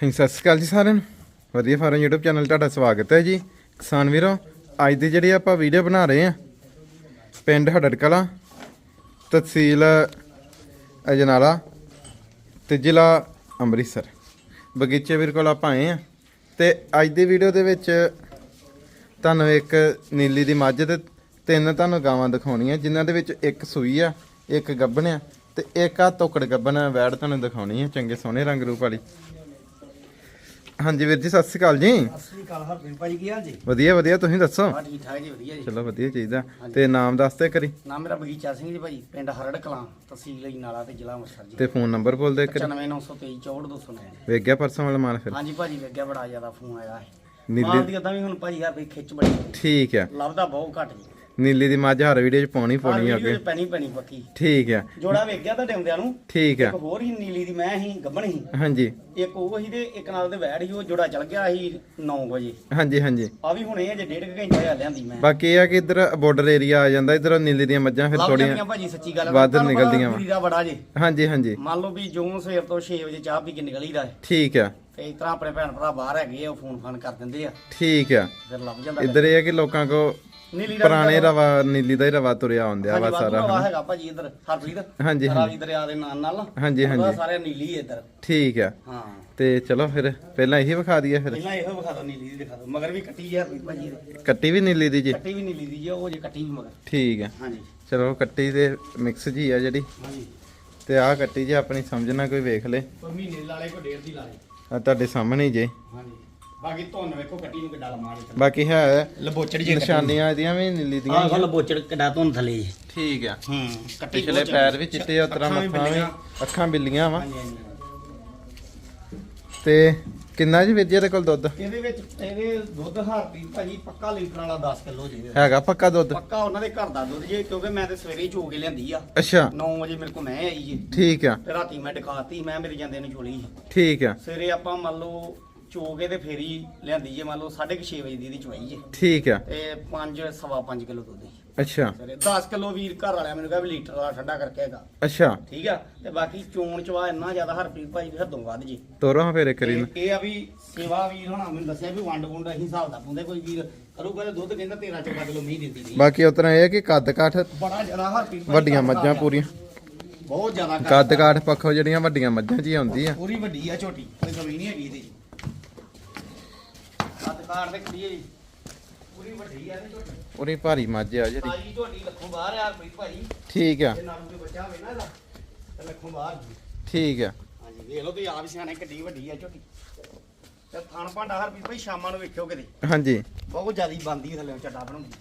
ਹਾਂਜੀ, ਸਤਿ ਸ਼੍ਰੀ ਅਕਾਲ ਜੀ ਸਾਰਿਆਂ ਨੂੰ। ਵਧੀਆ ਫਾਰਮ YouTube ਚੈਨਲ ਤੁਹਾਡਾ ਸਵਾਗਤ ਹੈ ਜੀ। ਕਿਸਾਨ ਵੀਰੋ, ਅੱਜ ਦੀ ਜਿਹੜੀ ਆਪਾਂ ਵੀਡੀਓ ਬਣਾ ਰਹੇ ਆ ਪਿੰਡ ਹੜੜ ਕਲਾਂ ਤਹਿਸੀਲ ਅਜਨਾਲਾ ਤੇ ਜ਼ਿਲ੍ਹਾ ਅੰਮ੍ਰਿਤਸਰ। ਬਗੀਚੇ ਵੀਰ ਕੋਲ ਆਪਾਂ ਆਏ ਆ ਤੇ ਅੱਜ ਦੀ ਵੀਡੀਓ ਦੇ ਵਿੱਚ ਤੁਹਾਨੂੰ ਇੱਕ ਨੀਲੀ ਦੀ ਮੱਝ ਤੇ ਤਿੰਨ ਤੁਹਾਨੂੰ ਗਾਵਾਂ ਦਿਖਾਉਣੀਆਂ, ਜਿਨ੍ਹਾਂ ਦੇ ਵਿੱਚ ਇੱਕ ਸੂਈ ਆ, ਇੱਕ ਗੱਭਣ ਆ ਤੇ ਇੱਕ ਆ ਤੋਕੜ ਗੱਭਣ ਆ ਵੈੜ ਤੁਹਾਨੂੰ ਦਿਖਾਉਣੀ ਆ, ਚੰਗੇ ਸੋਹਣੇ ਰੰਗ ਰੂਪ ਵਾਲੀ। ਹਾਂਜੀ ਵੀਰ ਜੀ ਸਤਿ ਸ਼੍ਰੀ ਅਕਾਲ ਜੀ। ਅਸਲੀ ਕਾਲ ਹਰਪ੍ਰੀਤ ਭਾਜੀ ਕੀ ਹਾਲ ਜੀ? ਵਧੀਆ ਵਧੀਆ ਤੁਸੀਂ ਦੱਸੋ? ਹਾਂ ਠੀਕ ਠਾਕ ਜੀ ਵਧੀਆ ਜੀ। ਚਲੋ ਵਧੀਆ ਚਾਹੀਦਾ। ਤੇ ਨਾਮ ਦੱਸ ਤੇ ਕਰੀ ਨਾਮ ਮੇਰਾ ਬਗੀਚਾ ਸਿੰਘ ਜੀ ਭਾਜੀ ਪਿੰਡ ਹਰੜ ਕਲਾਂ ਤਹਿਸੀਲ ਅਜਨਾਲਾ ਤੇ ਜ਼ਿਲ੍ਹਾ ਅੰਮ੍ਰਿਤਸਰ ਜੀ। ਤੇ ਫੋਨ ਨੰਬਰ ਬੋਲ ਦੇ ਕਰੀ 95923 64209 ਵੇਖ ਗਿਆ ਪਰਸੋਂ ਵਾਲਾ ਮਾਲ ਫਿਰ। ਹਾਂਜੀ ਭਾਜੀ ਵੇਖਿਆ ਬੜਾ ਜ਼ਿਆਦਾ ਫੋਨ ਆਇਆ ਹੈ। ਨੀਲੀ- ਮਾਲ ਦੀ ਉਦਾਂ ਵੀ ਹੁਣ ਭਾਜੀ ਹਰਪ੍ਰੀਤ ਖਿੱਚ ਬੜੀ। ਠੀਕ ਆ। ਲੱਭਦਾ ਬਹੁਤ ਘੱਟ ਜੀ। ਨੀਲੀ ਦੀ ਮੱਝ ਹਰ ਵੀਡੀਓ ਚ ਪਾਉਣੀ ਪਾਉਣੀ ਵੀਡੀਓ ਅੱਗੇ। ਪੈਣੀ ਪੈਣੀ ਪੱਕੀ। ਠੀਕ ਆ। ਜੋੜਾ ਵੇਖਿਆ ਤੁਹਾਡੇ ਆਉਂਦਿਆਂ ਨੂੰ? ਠੀਕ ਆ। ਇੱਕ ਹੋਰ ਹੀ ਨੀਲੀ ਦੀ ਮੈਂ ਹੀ ਗੱਬਣ ਸੀ ਹਾਂਜੀ। ਇੱਕ ਉਹ ਸੀ ਤੇ ਇੱਕ ਨਾਲ ਦੇ ਵੈੜ ਸੀ ਉਹ ਜੋੜਾ ਚਲ ਗਿਆ ਸੀ 9 ਵਜੇ। ਹਾਂਜੀ ਹਾਂਜੀ। ਆ ਵੀ ਹੁਣੇ ਅਜੇ ਡੇਢ ਕੁ ਘੰਟਾ ਹੋਇਆ ਲਿਆਂਦੀ ਮੈਂ। ਬਾਕੀ ਇਹ ਆ ਕਿ ਇਧਰ ਬਾਰਡਰ ਏਰੀਆ ਆ ਜਾਂਦਾ ਇਧਰ ਨੀਲੀ ਦੀਆਂ ਮੱਝਾਂ ਫਿਰ ਥੋੜੀਆਂ ਭਾਜੀ ਸੱਚੀ ਗੱਲ। ਵੱਧ ਨਿਕਲਦੀਆਂ। ਵਾ। ਬੜਾ ਜੇ। ਹਾਂਜੀ ਹਾਂਜੀ। ਮੰਨ ਲਓ ਵੀ ਜੋ ਸਵੇਰ ਤੋਂ 6 ਵਜੇ ਚਾਹ ਪੀ ਕੇ ਨਿਕਲੀਦਾ ਹੈ। ਠੀਕ ਆ। ਤੇ ਇਸ ਤਰ੍ਹਾਂ ਆਪਣੇ ਭੈਣ ਭਰਾ ਬਾਹਰ ਹੈਗੇ ਆ ਫੋਨ ਫਾਨ ਕਰ ਦਿੰਦੇ ਆ। ਠੀਕ ਆ। ਫਿਰ ਲੱਭ ਜਾਂਦਾ ਇਧਰ ਇਹ ਆ ਕਿ ਲੋਕਾਂ ਕੋ ਨੀਲੀ ਦਾ ਪੁਰਾਣੇ ਰਵਾ ਨੀਲੀ ਦਾ ਹੀ ਰਵਾ ਤੁਰਿਆ ਆਉਂਦਿਆ ਵਾ ਸਾਰਾ ਹਨਾ। ਹੈਗਾ ਭਾਜੀ ਇੱਧਰ ਹਰਪ੍ਰੀਤ। ਹਾਂਜੀ, ਹਾਂਜੀ। ਰਾਵੀ ਦਰਿਆ ਦੇ ਨਾਲ ਨਾਲ। ਹਾਂਜੀ, ਉਹਦਾ ਹਾਂਜੀ। ਸਾਰੇ ਨੀਲੀ ਹੈ ਇੱਧਰ। ਠੀਕ ਆ। ਹਾਂ। ਤੇ ਚਲੋ ਫਿਰ ਪਹਿਲਾਂ ਇਹੀ ਵਿਖਾ ਦਈਏ ਫਿਰ। ਪਹਿਲਾਂ ਇਹੋ ਵਿਖਾ ਦੋ ਨੀਲੀ ਦੀ ਦਿਖਾ ਦੋ। ਮਗਰ ਵੀ ਕੱਟੀ ਹੈ ਹਰਪ੍ਰੀਤ ਭਾਜੀ ਦੇ। ਕੱਟੀ ਵੀ ਨੀਲੀ ਦੀ ਜੀ? ਕੱਟੀ ਵੀ ਨੀਲੀ ਦੀ ਜੀ ਉਹ ਜੇ ਕੱਟੀ ਵੀ ਮਗਰ। ਠੀਕ ਆ। ਹਾਂਜੀ। ਚਲੋ ਕੱਟੀ ਦੇ ਮਿਕਸ ਜੀ ਆ ਜਿਹੜੀ। ਹਾਂਜੀ। ਤੇ ਆਹ ਕੱਟੀ ਜੀ ਆਪਣੀ ਸਮਝਣਾ ਕੋਈ ਵੇਖ ਲੇ। ਕੋਈ ਮਹੀਨੇ ਲਾਲੇ ਕੋ ਡੇਢ ਦੀ ਲਾਲੇ ਆ ਤੁਹਾਡੇ ਸਾਹਮਣੇ ਹੀ ਜੇ। ਹਾਂਜੀ। ਬਾਕੀ ਧੁੰਨ ਵੇਖੋ ਕੱਟੀ ਨੂੰ ਕਿੱਡਾ ਲੰਮਾ ਹੈ ਬਾਕੀ ਹੈ ਲਬੋਚੜ ਨਿਸ਼ਾਨੀਆਂ ਇਹਦੀਆਂ ਵੀ ਨੀਲੀ ਦੀਆਂ ਆਹ ਹੀ ਆ। ਲਬੋਚੜ ਕਿੱਡਾ ਧੁੰਨ ਥੱਲੇ ਜੀ ਠੀਕ ਆ। ਹੂੰ ਕੱਟੀ ਪਿਛਲੇ ਪੈਰ। ਵੀ ਚਿੱਟੇ ਉਤਰਾ ਅੱਖਾਂ ਵੀ ਮੱਥਾਂ ਵੀ ਬਿੱਲੀਆਂ। ਅੱਖਾਂ ਬਿੱਲੀਆਂ ਵਾ। ਹਾਂਜੀ ਹਾਂਜੀ ਤੇ ਕਿੰਨਾ ਜੀ ਵੀਰ ਜੀ ਇਹਦੇ ਕੋਲ ਦੁੱਧ? ਇਹਦੇ ਵਿੱਚ ਇਹਦੇ ਦੁੱਧ ਹਾਰਪੀ ਭਾਜੀ ਪੱਕਾ ਲੀਟਰ ਵਾਲਾ 10 ਕਿਲੋ ਜੀ ਹੈਗਾ ਪੱਕਾ ਦੁੱਧ? ਪੱਕਾ ਉਹਨਾਂ ਦੇ ਘਰ ਦਾ ਦੁੱਧ ਜੇ ਕਿਉਂਕਿ ਮੈਂ ਤੇ ਸਵੇਰੇ ਹੀ ਚੋ ਕੇ ਲਿਆਂਦੀ ਆ। ਅੱਛਾ। 9 ਵਜੇ ਮੇਰੇ ਕੋਲ ਮੈਂ ਆਈ ਜੀ। ਠੀਕ ਆ। ਤੇ ਰਾਤੀ ਮੈਂ ਦਿਖਾਤੀ ਮੈਂ ਮੇਰੇ ਜਾਂਦੇ ਨੂੰ ਚੋਲੀ ਠੀਕ ਆ। ਸਵੇਰੇ ਆਪਾਂ ਮੰਨ ਲਓ ਚੋ ਕੇ ਤੇ ਫੇਰੀ ਲਿਆਂਦੀ ਜੇ ਮੰਨ ਲਓ 6:30 ਵਜੇ ਦੀ ਇਹਦੀ ਚਵਾਈ ਜੇ। ਠੀਕ ਆ। ਤੇ 5 ਸਵਾ 5 ਕਿਲੋ ਦੁੱਧ ਜੀ ਅੱਛਾ। ਸਵੇਰੇ 10 ਕਿਲੋ ਵੀਰ ਘਰ ਵਾਲਿਆਂ ਮੈਨੂੰ ਕਿਹਾ ਵੀ ਲੀਟਰ ਵਾਲਾ ਠੰਡਾ ਕਰਕੇ ਹੈਗਾ। ਅੱਛਾ। ਠੀਕ ਆ? ਤੇ ਬਾਕੀ ਚੋਣ ਚਵਾ ਇੰਨਾ ਜ਼ਿਆਦਾ ਹਰਪ੍ਰੀਤ ਭਾਈ ਦੀ ਹੱਦੋਂ ਵੱਧ ਜੀ। ਤੋਰੋ ਫੇਰ ਇੱਕ ਵਾਰੀ ਇਹ ਆ ਵੀ ਸੇਵਾ ਵੀਰ ਹੋਣਾ ਮੈਨੂੰ ਦੱਸਿਆ ਵੀ ਵੰਡ ਵੁੰਡ ਅਸੀਂ ਹਿਸਾਬ ਦਾ ਪਾਉਂਦੇ ਕੋਈ ਵੀਰ ਕਰੂਗਾ ਤੇ ਦੁੱਧ ਕਹਿੰਦਾ 13 14 ਕਿਲੋ ਮੀਂਹ ਦਿੰਦੀ ਨਹੀਂ ਬਾਕੀ ਉਤਰਾ ਇਹ ਕਿ ਕੱਦ ਕਾਠ ਬੜਾ ਜ਼ਿਆਦਾ ਹਰਪ੍ਰੀਤ ਭਾਈ ਵੱਡੀਆਂ ਕੱਦ ਮੱਝਾਂ। ਪੂਰੀਆਂ। ਬਹੁਤ ਜ਼ਿਆਦਾ ਕੱਦ ਕਾਠ ਪੱਖੋਂ ਜਿਹੜੀਆਂ ਵੱਡੀਆਂ ਮੱਝਾਂ ਜੀ ਆਉਂਦੀ ਆ। ਪੂਰੀ ਵੱਡੀ ਆ ਝੋਟੀ ਕੋਈ ਕਮੀ ਨਹੀਂ ਹੈਗੀ ਇਹਦੀ। ਕੱਦ ਕਾਠ ਤੇ ਕੁੜੀ ਜੀ। ਪੂਰੀ ਵੱਡੀ ਆ ਤੇ ਝੋਟੀ ਪੂਰੀ ਭਾਰੀ ਮੱਝ ਆ ਜਿਹੜੀ। ਤਾਜੀ ਝੋਟੀ ਲੱਖੋਂ ਬਾਹਰ ਆ ਹਰਪ੍ਰੀਤ ਭਾਈ ਠੀਕ ਆ। ਇਹ ਨਾਮ ਦੇ ਬੱਚਾ ਹੋਵੇ ਨਾ ਇਹਦਾ ਤੇ ਲੱਖੋਂ ਬਾਹਰ ਜੀ। ਠੀਕ ਆ। ਹਾਂਜੀ ਵੇਖ ਲਓ ਤੁਸੀਂ ਆਪ ਹੀ ਸਿਆਣੇ ਕਿੱਡੀ ਵੱਡੀ ਆ ਝੋਟੀ। ਤੇ ਥਣ ਭਾਂਡਾ ਹਰਪ੍ਰੀਤ ਭਾਈ ਸ਼ਾਮਾਂ ਨੂੰ ਵੇਖਿਓ ਕਿਤੇ। ਹਾਂਜੀ। ਬਹੁਤ ਜ਼ਿਆਦੀ ਬੰਦੀ ਥੱਲੇ ਚੱਡਾ ਬਣਾਉਂਦੀ।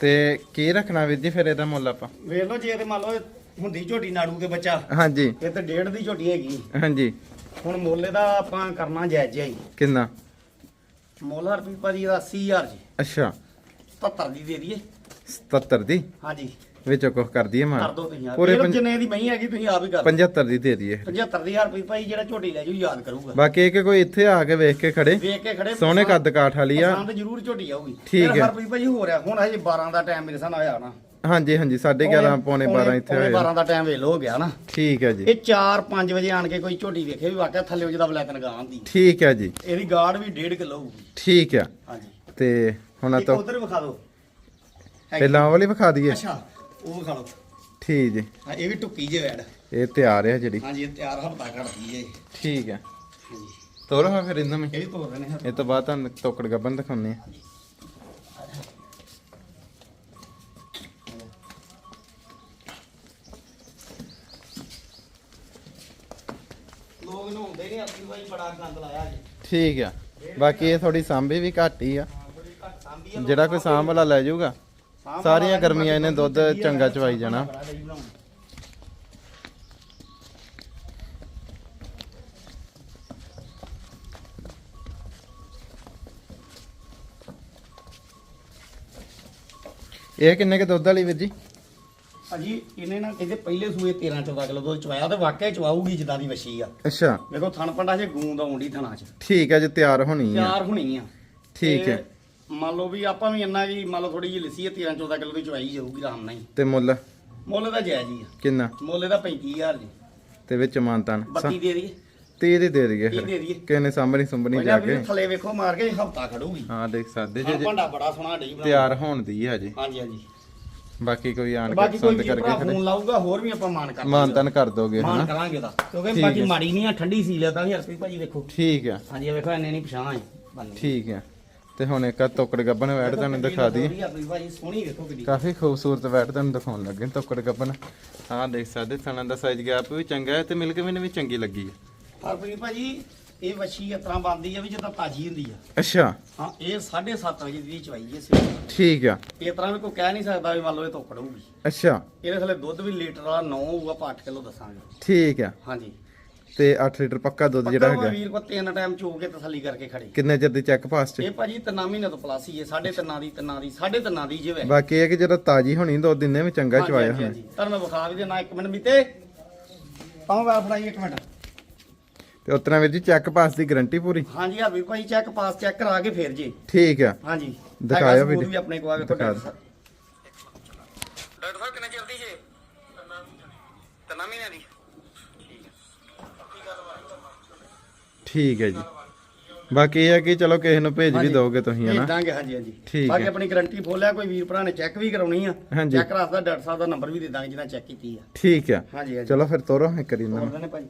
ਤੇ ਕੀ ਰੱਖਣਾ ਵੀਰ ਜੀ ਫਿਰ ਇਹਦਾ ਮੁੱਲ ਆਪਾਂ? ਵੇਖ ਲਓ ਜੇ ਤੇ ਮੰਨ ਲਓ ਹੁੰਦੀ ਝੋਟੀ ਨਾੜੂ ਦੇ ਬੱਚਾ ਹਾਂਜੀ। ਇਹ ਤੇ ਡੇਢ ਦੀ ਝੋਟੀ ਹੈਗੀ। ਹਾਂਜੀ। ਹੁਣ ਮੁੱਲ ਇਹਦਾ ਆਪਾਂ ਕਰਨਾ ਜਾਇਜ਼ ਜਿਹਾ ਹੀ। ਕਿੰਨਾ? ਮੁੱਲ ਹਰਪ੍ਰੀਤ ਭਾਜੀ ਦਾ 80000 ਜੀ। ਅੱਛਾ। 77 ਦੀ ਦੇ ਦਈਏ। 77 ਦੀ? ਹਾਂਜੀ। ਵਿੱਚੋਂ ਕੁਝ ਕਰ ਦਈਏ ਕਰ ਮਾਰ ਦੋ ਤੁਸੀਂ ਪੂਰੇ ਪੂਰੇ ਪੰਜ- ਜਿੰਨੇ ਦੀ ਮਹੀਂ ਹੈਗੀ ਤੁਸੀਂ ਆਪ ਹੀ ਕਰ ਦਿਓ। 75 ਦੀ ਦੇ ਦਈਏ। 75 ਦੀ ਹਰਪ੍ਰੀਤ ਭਾਈ ਜਿਹੜਾ ਝੋਟੀ ਲੈ ਜੂ ਯਾਦ ਕਰੂਗਾ। ਬਾਕੀ ਇਹ ਕਿ ਕੋਈ ਇੱਥੇ ਆ ਕੇ ਵੇਖ ਕੇ ਖੜੇ। ਵੇਖ ਕੇ ਖੜੇ। ਸੋਹਣੇ ਕੱਦ ਕਾਠ ਵਾਲੀ ਆ। ਪਸੰਦ ਜ਼ਰੂਰ ਝੋਟੀ ਆਊਗੀ। ਠੀਕ ਹੈ। ਹਰਪ੍ਰੀਤ ਭਾਜੀ ਹੋ ਰਿਹਾ ਹੁਣ ਹਜੇ 12 ਦਾ ਟਾਈਮ ਮੇਰੇ ਸਾਹਮਣੇ ਹੋਇਆ ਨਾ। ਹਾਂਜੀ ਹਾਂਜੀ 11:30 ਪੌਣੇ 12 ਇੱਥੇ ਹੋਏ 12 ਦਾ ਟਾਈਮ ਵੇਲ ਹੋ ਗਿਆ ਨਾ। ਠੀਕ ਹੈ ਜੀ। ਇਹ 4-5 ਵਜੇ ਆਣ ਕੇ ਕੋਈ ਝੋਟੀ ਵੇਖੇ ਵੀ ਵਾਕਿਆ ਥੱਲੇ ਜਿਹਦਾ ਬਲੈਕਨ ਗਾਂ ਦੀ। ਠੀਕ ਹੈ ਜੀ। ਇਹਦੀ ਗਾੜ ਵੀ 1.5 ਕਿਲੋ ਹੋਊਗੀ। ਠੀਕ ਹੈ। ਹਾਂਜੀ। ਤੇ ਹੁਣ ਇੱਕ ਤਾਂ ਉਧਰ ਵਿਖਾ ਦਿਓ। ਹੈਗੀ। ਪਹਿਲਾਂ ਉਹ ਵਾਲੀ ਵਿਖਾ ਦਈਏ। ਅੱਛਾ। ਉਹ ਵਿਖਾ ਲਓ। ਠੀਕ ਜੀ। ਹਾਂ, ਇਹ ਵੀ ਟੁੱਕੀ ਜੇ ਵੈੜ। ਇਹ ਤਿਆਰ ਹੈ ਜਿਹੜੀ। ਹਾਂਜੀ ਇਹ ਤਿਆਰ ਹਫਤਾ ਘੜਦੀ ਜੇ ਠੀਕ ਹੈ ਹਾਂਜੀ। ਤੋਰੋ ਹਾਂ ਫਿਰ ਇਹਨਾਂ ਵਿੱਚ ਇਹ ਵੀ ਰਹੇ ਨੇ ਇਹ ਤੋਂ ਬਾਅਦ ਤੁਹਾਨੂੰ ਤੋਕੜ ਗੱਬਨ ਦਿਖਾਉਂਦੇ ਆ ਲੋਕ ਨੂੰ ਹੁੰਦੇ ਨੇ ਆਪਣੀ ਵਾਈ ਬੜਾ ਗੰਦ ਲਾਇਆ ਜੀ। ਠੀਕ ਆ। ਬਾਕੀ ਇਹ ਥੋੜੀ ਸਾਂਭੀ ਵੀ ਘੱਟ ਹੀ ਆ। ਥੋੜੀ ਘੱਟ ਸਾਂਭੀ ਆ ਜਿਹੜਾ ਕੋਈ ਸਾਂਭ ਵਾਲਾ ਲੈ ਜਾਊਗਾ। ਸਾਰੀਆਂ ਗਰਮੀਆਂ ਇਹਨੇ ਦੁੱਧ ਚੰਗਾ ਚਵਾਈ ਜਾਣਾ। ਇਹ ਕਿੰਨੇ ਕੇ ਦੁੱਧ ਵਾਲੀ ਵੀਰ ਜੀ? ਭਾਜੀ ਇਹਨੇ ਨਾ ਕਹਿੰਦੇ ਪਹਿਲੇ ਸੂਏ 13 14 ਕਿਲੋ ਦੁੱਧ ਚਵਾਇਆ ਤੇ ਵਾਕਿਆ ਹੀ ਚਵਾਊਗੀ ਜਿੱਦਾਂ ਦੀ ਵਛੀ ਆ। ਅੱਛਾ। ਵੇਖੋ ਥਣ ਪੰਡਾ ਜੇ ਗੂੰਦ ਆਉਂਦੀ ਥਣਾ 'ਚ। ਠੀਕ ਹੈ ਜੀ ਤਿਆਰ ਹੋਣੀ ਆ। ਤਿਆਰ ਹੋਣੀ ਆ। ਠੀਕ ਹੈ। ਮੰਨ ਲਓ ਵੀ ਆਪਾਂ ਵੀ ਇੰਨਾ ਜੀ ਮੰਨ ਲਓ ਥੋੜੀ ਜਿਹੀ ਲਿੱਸੀ ਆ 13 14 ਕਿਲੋ ਦੀ ਚਵਾਈ ਜਾਊਗੀ ਆਰਾਮ ਨਾਲ ਹੀ। ਤੇ ਮੁੱਲ? ਮੁੱਲ ਦਾ ਜਾਇਜ਼ ਹੀ ਆ। ਕਿੰਨਾ? ਮੁੱਲ ਦਾ 35000 ਜੀ। ਤੇ ਵਿੱਚ ਮਾਨਤਾਨ 32 ਦੇ ਦਈਏ। 30 ਦੀ ਦੇ ਦਈਏ 30 ਦੇ ਦਈਏ। ਕਿੰਨੇ ਸਾਹਮਣੇ ਸੁੰਬਣੀ ਜਾ ਕੇ। ਥੱਲੇ ਵੇਖੋ ਮਾਰ ਕੇ ਹਫਤਾ ਖੜੂਗੀ। ਹਾਂ ਦੇਖ ਸਕਦੇ ਹਾਂ ਜੇ ਭਾਂਡਾ ਬੜਾ ਸੋਹਣਾ ਢਈ ਬਣਾ ਤਿਆਰ ਹੋਣ ਦੀ ਹੈ ਜੀ ਹਾਂਜੀ ਹਾਂਜੀ। ਬਾਕੀ ਕੋਈ ਆਣ ਕੇ ਪਸੰਦ ਕਰਕੇ ਫੋਨ ਲਾਊਗਾ ਹੋਰ ਵੀ ਆਪਾਂ ਮਾਨ ਕਰਾਂਗੇ ਮਾਨਤਾਨ ਕਰ ਦੋਗੇ ਮਾਨ ਹਨਾ? ਕਰਾਂਗੇ ਦਾ ਕਿਉਂਕਿ ਬਾਕੀ ਹੈ। ਮਾੜੀ ਨਹੀਂ ਆ ਠੰਡੀ ਸੀ ਲਿਆ ਤਾਂ ਵੀ ਹਰਪ੍ਰੀਤ ਭਾਜੀ ਵੇਖੋ। ਠੀਕ ਆ। ਹਾਂਜੀ ਵੇਖੋ ਇੰਨੇ ਨਹੀਂ ਪਛਾਣ ਬੰਨੇ ਠੀਕ ਆ। ਤੇ ਹੁਣ ਇੱਕ ਆਹ ਤੋਕੜ ਗੱਬਨ ਵੈਟ ਤੁਹਾਨੂੰ ਦਿਖਾ ਦਈਏ। ਕਾਫੀ ਖੂਬਸੂਰਤ ਵੈਟ ਤੁਹਾਨੂੰ ਦਿਖਾਉਣ ਲੱਗੇ ਤੋਕੜ ਗੱਬਨ ਆਹ ਦੇਖ ਸਕਦੇ ਥਣਾਂ ਦਾ ਸਾਈਜ਼ ਗੈਪ ਵੀ ਚੰਗਾ ਹੈ ਤੇ ਮਿਲਕ ਵੀ ਵੀ ਚੰਗੀ ਲੱਗੀ ਹੈ। ਹਰਪ੍ਰੀਤ ਭਾਜੀ ਇਹ ਵੱਛੀ ਇਸ ਤਰ੍ਹਾਂ ਬਣਦੀ ਆ ਵੀ ਜਿੱਦਾਂ ਤਾਜੀ ਹੁੰਦੀ ਆ। ਅੱਛਾ। ਹਾਂ ਇਹ 7.5 ਵਜੇ ਦੀ ਚਵਾਈ ਹੈ ਸਵੇਰੇ ਠੀਕ ਆ। ਇਸ ਤਰ੍ਹਾਂ ਵੀ ਕੋਈ ਕਹਿ ਨਹੀਂ ਸਕਦਾ ਵੀ ਮੰਨ ਲਓ ਇਹ ਧੁੱਪ ਹੋਊਗੀ। ਅੱਛਾ। ਇਹਦੇ ਥੱਲੇ ਦੁੱਧ ਵੀ ਲੀਟਰ ਵਾਲਾ 9 ਹੋਊਗਾ ਆਪਾਂ 8 ਕਿਲੋ ਦੱਸਾਂਗੇ। ਠੀਕ ਆ। ਹਾਂਜੀ। ਤੇ 8 ਲੀਟਰ ਪੱਕਾ ਦੁੱਧ ਜਿਹੜਾ ਹੈਗਾ। ਵੀਰ ਕੋ ਤਿੰਨ ਟਾਈਮ ਚੋ ਕੇ ਤਸੱਲੀ ਕਰਕੇ ਖੜੇ। ਕਿੰਨੇ ਚਿਰ ਦੀ ਚੈੱਕ ਪਾਸ ਚ? ਇਹ ਭਾਜੀ ਤਿੰਨਾਂ ਮਹੀਨੇ ਤੋਂ ਪਲੱਸ ਹੀ ਹੈ ਸਾਢੇ ਤਿੰਨਾਂ ਦੀ ਤਿੰਨਾਂ ਦੀ ਸਾਢੇ ਤਿੰਨਾਂ ਦੀ ਜਿਵੇਂ। ਬਾਕੀ ਇਹ ਕਿ ਜਦੋਂ ਤਾਜੀ ਹੋਣੀ ਦੋ ਦਿਨੇ ਵੀ ਚੰਗਾ ਚਵਾਇਆ ਹੋਣਾ। ਤੁਹਾਨੂੰ ਮੈਂ ਵਿਖਾ ਵੀ ਦੇਣਾ ਇੱਕ ਮਿੰਟ ਬੀਤੇ। ਤਾਂ ਮੈਂ ਫੜਾਈ ਇੱਕ ਮਿੰਟ। ਤੇ ਉਤਨਾ ਵੀਰ ਜੀ ਚੈੱਕ ਪਾਸ ਦੀ ਗਾਰੰਟੀ ਪੂਰੀ? ਹਾਂਜੀ ਆ ਵੀ ਭਾਈ ਚੈੱਕ ਪਾਸ ਚੈੱਕ ਕਰਾ ਕੇ ਫੇਰ ਜੀ। ਠੀਕ ਆ। ਹਾਂਜੀ। ਸਬੂਤ ਵੀ ਆਪਣੇ ਕੋਲ ਆ ਵੇਖੋ ਦਿਖਾ ਡਾਕਟਰ ਸਾਹਿਬ ਡਾਕਟਰ ਸਾਹਿਬ ਕਿੰਨੇ ਚਿਰ ਦੀ ਜੇ ਤਿੰਨਾਂ ਮਹੀਨਿਆਂ ਦੀ ਠੀਕ ਹੈ ਜੀ। ਬਾਕੀ ਇਹ ਹੈ ਕਿ ਚਲੋ ਕਿਸੇ ਨੂੰ ਭੇਜ ਵੀ। ਦੋਗੇ ਤੁਸੀਂ ਹਨਾ? ਦਾਂਗੇ ਹਾਂਜੀ ਹਾਂਜੀ। ਠੀਕ ਬਾਕੀ ਹੈ। ਆਪਣੀ ਗਾਰੰਟੀ ਫੋਲਿਆ ਕੋਈ ਵੀਰ ਭਰਾ ਨੇ ਚੈੱਕ ਵੀ ਕਰਾਉਣੀ ਆ। ਹਾਂਜੀ। ਚੈੱਕ ਕਰਾਸਦਾ ਡਾਕਟਰ ਸਾਹਿਬ ਦਾ ਨੰਬਰ ਵੀ ਦੇ ਦਾਂਗੇ ਜਿਹਨਾਂ ਚੈੱਕ ਕੀਤੀ ਆ। ਠੀਕ ਆ ਹਾਂਜੀ ਹਾਂਜੀ। ਚਲੋ ਫਿਰ ਤੋਰੋ ਹੈ ਕਰੀ ਨਾ। ਹੋਰ ਨੇ ਭਾਜੀ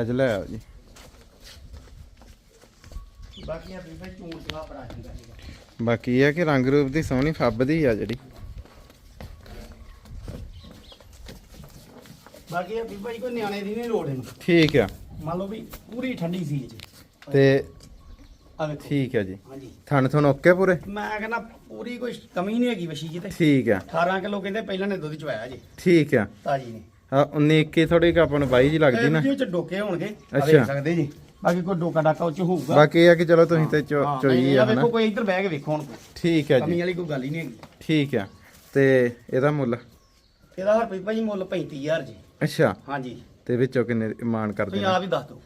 ਅੱਜ ਲੈ ਆਓ ਜੀ। ਬਾਕੀ ਆ ਵੀ ਭਾਈ ਚੂਣ ਚਲਾ ਬੜਾ ਚੰਗਾ ਸੀਗਾ ਬਾਕੀ ਇਹ ਹੈ ਕਿ ਰੰਗ ਰੂਪ ਦੀ ਸੋਹਣੀ ਫੱਬਦੀ ਆ ਜਿਹੜੀ। ਬਾਕੀ ਆ ਵੀ ਭਾਈ ਕੋਈ ਨਿਆਣੇ ਦੀ ਨਹੀਂ ਲੋੜ ਇਹਨੂੰ। ਠੀਕ ਆ। ਮੰਨ ਲਓ ਵੀ ਪੂਰੀ ਠੰਡੀ ਸੀ ਇਹ 'ਚ। ਤੇ ਆ ਵੇਖੋ। ਠੀਕ ਆ ਜੀ। ਹਾਂਜੀ। ਥਣ ਥਣ ਓਕੇ ਪੂਰੇ? ਮੈਂ ਕਹਿੰਦਾ ਪੂਰੀ ਕੋਈ ਕਮੀ ਨਹੀਂ ਹੈਗੀ ਵਸ਼ੀ ਜੀ ਤੇ ਠੀਕ ਆ। 18 ਕਿਲੋ ਕਹਿੰਦੇ ਪਹਿਲਾਂ ਨੇ ਦੁੱਧ ਚਵਾਇਆ ਜੀ। ਠੀਕ ਆ। ਤਾਜੀ ਨੇ 19 21 ਥੋੜੀ ਕਿ ਆਪਾਂ ਨੂੰ 22 ਜੀ ਲੱਗਦੀ ਨਾ। ਇਹ ਚ ਡੋਕੇ ਹੋਣਗੇ। ਆ ਅੱਛਾ। ਵੇਖ ਸਕਦੇ ਜੀ। ਬਾਕੀ ਕੋਈ ਡੋਕਾ ਡਾਕਾ ਉਹ ਚ ਹੋਊਗਾ। ਬਾਕੀ ਇਹ ਹੈ ਕਿ ਚਲੋ ਤੁਸੀਂ ਤੇ ਚੋ- ਹਾਂ, ਚੋਈ ਆ ਵੇਖੋ ਹਨਾ? ਕੋਈ ਇੱਧਰ ਬਹਿ ਕੇ ਵੇਖੋ ਹੁਣ। ਠੀਕ ਆ ਕਮੀ ਜੀ ਵਾਲੀ ਕੋਈ ਗੱਲ ਹੀ ਨਹੀਂ ਹੈਗੀ। ਠੀਕ ਆ। ਤੇ ਇਹਦਾ ਮੁੱਲ? ਇਹਦਾ ਹਰਪ੍ਰੀਤ ਭਾਜੀ ਮੁੱਲ 35000 ਜੀ। ਅੱਛਾ। ਹਾਂਜੀ। ਤੇ ਵਿੱਚੋਂ ਕਿੰਨੇ ਮਾਨ ਕਰ ਤੁਸੀਂ ਦੇਣਾ ਆਪ ਹੀ ਦੱਸ ਦਿਓ।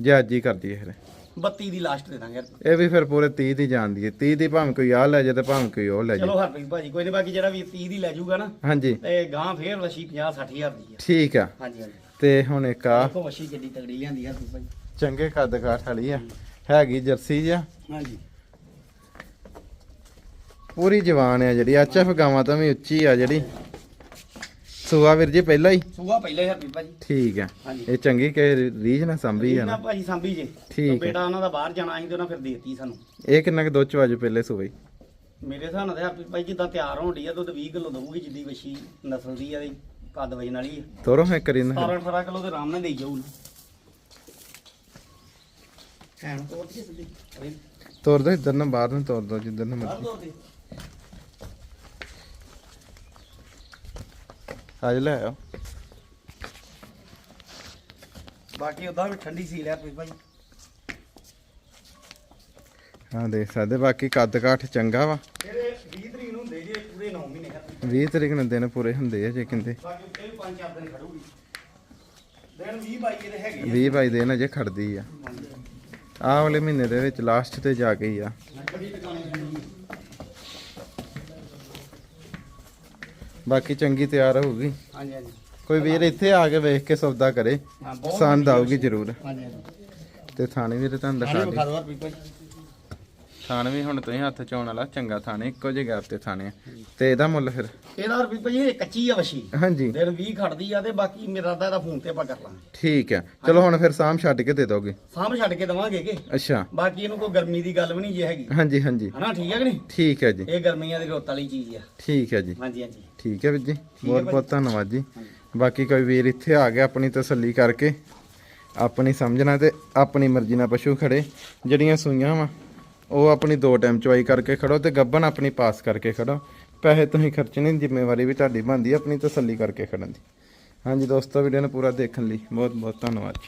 ਜੇ ਅੱਜ ਹੀ ਕਰ ਦਈਏ ਫਿਰ। 32 ਦੀ ਲਾਸਟ ਦੇ ਦਾਂਗੇ। ਹਰਪ੍ਰੀਤ। ਇਹ ਵੀ ਫਿਰ ਪੂਰੇ 30 ਦੀ ਜਾਂਦੀ ਹੈ। 30 ਦੀ ਭਾਵੇਂ ਕੋਈ ਆ ਲੈ ਜਾਏ ਤੇ ਭਾਵੇਂ ਕੋਈ ਉਹ ਲੈ ਚਲੋ ਜਾਏ ਹਰਪ੍ਰੀਤ ਭਾਜੀ ਕੋਈ ਨਹੀਂ ਬਾਕੀ ਜਿਹੜਾ ਵੀ 30 ਦੀ ਲੈ ਜਾਊਗਾ ਨਾ ਹਾਂਜੀ। ਤੇ ਗਾਂ ਫੇਰ ਵਸ਼ੀ 50 60000 ਦੀ ਹੈ ਠੀਕ ਆ। ਹਾਂਜੀ ਹਾਂਜੀ। ਤੇ ਹੁਣ ਇੱਕ ਆ। ਦੇਖੋ ਵਸ਼ੀ ਕਿੱਡੀ ਤਗੜੀ ਲਿਆਂਦੀ ਹਰਪ੍ਰੀਤ ਭਾਜੀ। ਚੰਗੇ ਕੱਦ ਕਾਠ ਵਾਲੀ ਆ। ਹੈਗੀ ਜਰਸੀ ਜਿਹਾ। ਹਾਂਜੀ। ਪੂਰੀ ਜਵਾਨ ਆ ਜਿਹੜੀ। ਐਚਐਫ ਗਾਵਾਂ ਤੋਂ ਵੀ ਉੱਚੀ ਆ ਜਿਹੜੀ। ਸੁਆ ਵੀਰ ਜੀ ਪਹਿਲਾਂ ਹੀ? ਸੂਆ ਪਹਿਲੇ ਹਰਪ੍ਰੀਤ ਭਾਜੀ। ਠੀਕ ਆ। ਹਾਂਜੀ। ਇਹ ਚੰਗੀ ਕਿ ਰੀਝ ਨਾ ਸੰਭੀ ਆ ਨਾ? ਨਾ ਭਾਜੀ ਸਾਂਭੀ ਜੇ। ਠੀਕ ਹੈ। ਬੇਟਾ ਉਹਨਾਂ ਦਾ ਬਾਹਰ ਜਾਣਾ ਸੀ ਤੇ ਉਹਨਾਂ ਫਿਰ ਦੇਤੀ ਸਾਨੂੰ। ਇਹ ਕਿੰਨਾ ਕੁ ਦੁੱਧ ਚ ਵਾਜੂ ਪਹਿਲੇ ਸੂਈ ਮੇਰੇ ਹਿਸਾਬ ਨਾਲ ਤਾਂ ਭਾਈ ਜਿੱਦਾਂ ਤਿਆਰ ਹੋਣ ਡਈ ਆ ਦੁੱਧ 20 ਕਿਲੋ ਦਊਗੀ ਜਿੱਦੀ ਵਸ਼ੀ ਨਸਲ ਦੀ ਆ ਦੀ ਕੱਦ ਵਜਣ ਵਾਲੀ ਆ। ਤੋਰੋ ਹੈ ਕਰੀ ਨਾ। 17 18 ਕਿਲੋ ਦੇ ਆਰਾਮ ਨਾਲ ਦੇਈ ਜਾਊ ਹੈਣ ਤੋੜ ਕੇ ਸਿੱਧੀ। ਅਰੇ ਤੋਰ ਦੋ ਇੱਧਰ ਨੂੰ ਬਾਹਰ ਨੂੰ ਤੋਰ ਦੋ ਜਿੱਧਰ ਨੂੰ ਮਰਜ਼ੀ। ਤੋੜ ਦੇ। ਅੱਜ ਲੈ ਆਓ ਬਾਕੀ ਉਦਾਂ ਵੀ ਠੰਡੀ ਸੀ ਲਿਆ ਭਾਈ ਹਾਂ ਦੇਖ ਸਕਦੇ ਬਾਕੀ ਕੱਦ ਕਾਠ ਚੰਗਾ ਵਾ। ਇਹਦੇ 20 ਤਰੀਕ ਨੂੰ ਹੁੰਦੇ ਜੇ ਪੂਰੇ 9 ਮਹੀਨੇ ਹਰਪ੍ਰੀਤ 20 ਤਰੀਕ ਨੂੰ ਦਿਨ ਪੂਰੇ ਹੁੰਦੇ ਆ ਜੇ ਕਹਿੰਦੇ ਬਾਕੀ ਇਹ ਵੀ ਪੰਜ ਚਾਰ ਦਿਨ ਖੜੂਗੀ। ਦਿਨ 20 22 ਇਹਦੇ ਹੈਗੇ ਆ। 20 ਬਾਈ ਦਿਨ ਅਜੇ ਖੜਦੀ ਆ। ਆਹ ਵਾਲੇ ਮਹੀਨੇ ਦੇ ਵਿੱਚ ਲਾਸਟ ਤੇ ਜਾ ਗਈ ਆ ਬੜੀ ਟਿਕਾਣੇ ਖੜੂਗੀ ਬਾਕੀ ਚੰਗੀ ਤਿਆਰ ਹੋਊਗੀ। ਹਾਂਜੀ ਹਾਂਜੀ। ਕੋਈ ਵੀਰ ਇੱਥੇ ਆ ਕੇ ਵੇਖ ਕੇ ਸੌਦਾ ਕਰੇ। ਪਸੰਦ ਆਊਗੀ ਜ਼ਰੂਰ। ਹਾਂਜੀ ਹਾਂਜੀ। ਤੇ ਥਾਣੇ ਵੀਰ ਤੁਹਾਨੂੰ ਦਿਖਾ ਦੇ। ਥਾਣ ਵੀ ਹੁਣ ਤੁਸੀਂ ਹੱਥ ਚ ਆਉਣ ਵਾਲਾ ਚੰਗਾ ਥਾਣੇ ਇੱਕੋ ਜਿਹੇ ਗੈਪ ਤੇ ਥਾਣੇ ਆ। ਤੇ ਇਹਦਾ ਮੁੱਲ ਫਿਰ? ਇਹਦਾ ਹਰਪ੍ਰੀਤ ਭਾਈ ਇਹ ਕੱਚੀ ਆ ਵਸ਼ੀ ਹਾਂਜੀ। ਦਿਨ 20 ਖੜਦੀ ਆ ਤੇ ਬਾਕੀ ਮੇਰਾ ਤਾਂ ਇਹਦਾ ਫੋਨ ਤੇ ਆਪਾਂ ਕਰ ਲਾਂਗੇ। ਠੀਕ ਹੈ ਚਲੋ ਹੁਣ ਫਿਰ ਸਾਮ ਛੱਡ ਕੇ ਦੇ ਦੋਗੇ? ਸਾਹਮ ਛੱਡ ਕੇ ਦਵਾਂਗੇ ਕਿ? ਅੱਛਾ। ਬਾਕੀ ਇਹਨੂੰ ਕੋਈ ਗਰਮੀ ਦੀ ਗੱਲ ਵੀ ਨਹੀਂ ਜੇ ਹੈਗੀ। ਹਾਂਜੀ ਹਾਂਜੀ। ਹਨਾ ਠੀਕ ਹੈ ਕਿ ਨਹੀਂ? ਠੀਕ ਹੈ ਜੀ। ਇਹ ਗਰਮੀਆਂ ਦੀ ਰੁੱਤ ਵਾਲੀ ਚੀਜ਼ ਆ। ਠੀਕ ਹੈ ਜੀ। ਹਾਂਜੀ ਹਾਂਜੀ। ਠੀਕ ਹੈ ਵੀਰ ਜੀ ਬਹੁਤ। ਬਹੁਤ ਧੰਨਵਾਦ ਜੀ। ਬਾਕੀ ਕੋਈ ਵੀਰ ਇੱਥੇ ਆ ਗਿਆ ਆਪਣੀ ਤਸੱਲੀ ਕਰਕੇ ਆਪਣੀ ਸਮਝਣਾ ਤੇ ਆਪਣੀ ਮਰਜ਼ੀ ਨਾਲ ਪਸ਼ੂ ਖੜੇ ਜਿਹੜੀਆਂ ਸੂਈਆਂ ਵਾ ਉਹ ਆਪਣੀ ਦੋ ਟਾਈਮ ਚਵਾਈ ਕਰਕੇ ਖੜੋ ਤੇ ਗੱਬਨ ਆਪਣੀ ਪਾਸ ਕਰਕੇ ਖੜੋ ਪੈਸੇ ਤੁਸੀਂ ਖਰਚਣੇ ਜ਼ਿੰਮੇਵਾਰੀ ਵੀ ਤੁਹਾਡੀ ਬਣਦੀ ਆਪਣੀ ਤਸੱਲੀ ਕਰਕੇ ਖੜਨ ਦੀ ਹਾਂਜੀ ਦੋਸਤੋ ਵੀਡੀਓ ਨੂੰ ਪੂਰਾ ਦੇਖਣ ਲਈ ਬਹੁਤ ਬਹੁਤ ਧੰਨਵਾਦ